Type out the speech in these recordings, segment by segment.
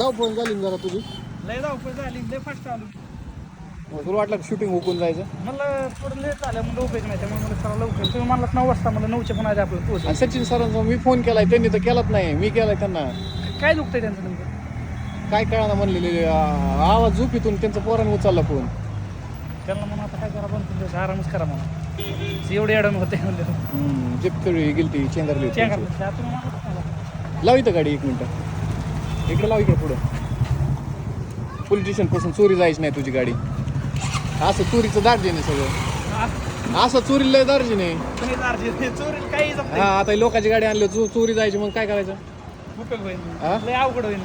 धावपळ झाली ना जरा तुझी. लय धावपळ झाली लय फास्ट आलो. मग तुला वाटलं शूटिंग हुकून जायचं? मला थोडं लेट झालं म्हणलं उपयोग नाही त्यामुळे मला लवकर. तुम्ही म्हणलात नऊ वाजता मला नऊच्या पण आधी आपलं पोहोच आणि सचिन सरांचा मी फोन केलाय त्यांनी तर केलाच नाही. मी केलाय त्यांना. काय दुखतंय त्यांचं नेमकं? काय कळाना म्हणलेले आ- आवाज झोपीतून त्यांचा पोराने उचलला फोन त्यांना म्हणून आता काय करा बंद आरामच करा म्हणा एवढे अडण होते म्हणलं. चेंदरली चेक तुम्ही मला लाव इथं गाडी एक मिनिट. इकडे लाव इकडे पुढं. पोलीस स्टेशनपासून चोरी जायची नाही तुझी गाडी. असं चोरीचं दार्जिन आहे सगळं. असं चोरीला दार्जिन आहे. चोरी काही हा आता लोकांची गाडी आणली चो- चोरी जायची मग काय करायचं? अवघड होईल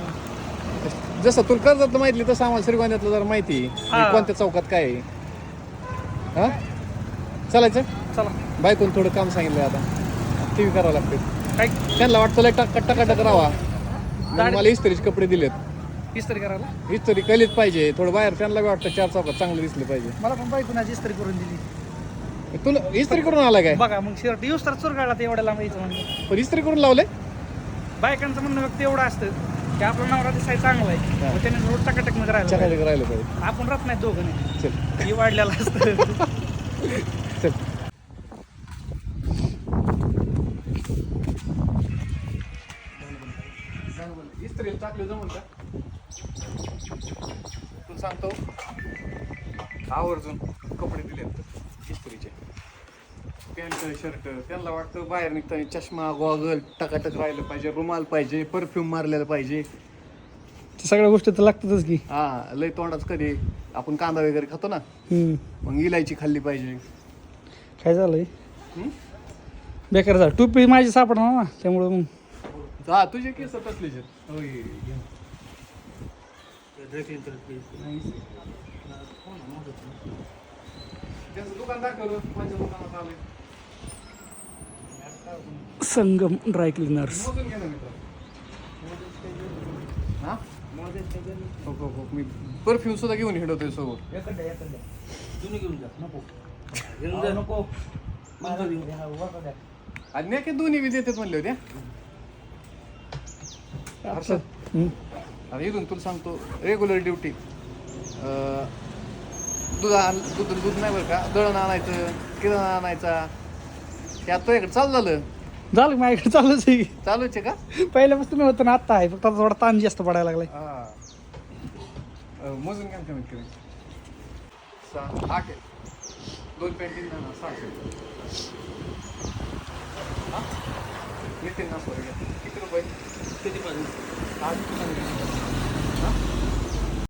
जसं तुला कर्जात माहिती तसं आम्हाला श्रीगोंद्यातलं जरा माहिती आहे. कोणत्या चौकात काय आहे? हा? चालायचं? चला. बायकोन थोडं काम सांगितलं आता. टी व्ही करावं लागते काय? त्यांना वाटतं लय टक टकाटक मला इस्त्रीचे कपडे दिलेत. इस्त्री करायला? इस्त्री कलीच पाहिजे. थोडं बाहेर त्यांना बी वाटतं चार चौकात चांगले दिसले पाहिजे. मला पण बायको माझी इस्त्री करून दिली. तुला इस्त्री करून आला काय? बघा मग शर्ट युस तर चुरगाळला ते एवढ्या लांब यायचं म्हणजे. पण इस्त्री करून लावले? बायकांचं म्हणणं फक्त एवढं असतं की आपला नवरा दिसाय चांगला आहे. मग त्याने रोड टकाटकमध्ये राहिला चकाचक राहिलं पाहिजे. आपण राहत नाही दोघं नाही. चल. ही वाढलेला असतं. चल. इस्त्री टाकले जमून का? तुला सांगतो. आवर्जून कपडे दिलेत इस्त्रीचे. पॅन्ट शर्ट त्यांना वाटतं बाहेर निघताना चष्मा गॉगल टकाटक राहिलं पाहिजे रुमाल पाहिजे परफ्यूम मारलेलं पाहिजे. सगळ्या गोष्टी तर लागतातच की. हा लय तोंडाच कधी आपण कांदा वगैरे खातो ना मग इलायची खाल्ली पाहिजे. काय झालंय? बेकार झालं. टोपी माझी सापडणार ना त्यामुळे मग हा तुझे केस कसले त्यांचं दुकान दाखवलं माझ्या दुकानात संगम ड्राय क्लिनर्स. मोजून घे ना मित्र. हा? हो हो हो मी परफ्यूम सुद्धा घेऊन हिंडवतोय सोबत. आणि नाही दोन्ही बी देतात म्हणले होते. हर्षद आता इथून तुला सांगतो रेग्युलर ड्युटी दूध आण दूध दूध नाही बरं का? दळण आणायचं किराणा आणायचा. त्यात तो इकडे चालू झालं? झालं माझ्याकडे चालूच आहे. चालूच आहे का? पहिल्यापासून मी होतो ना आत्ता आहे. फक्त आता थोडा ताण जास्त पडायला लागलाय. हा. अं, मोजून घ्या ना कमीत कमी. सहा आठ आहे. दोन पेंटिंग ना सहाशे हा? येतील ना 그때만 아직도 한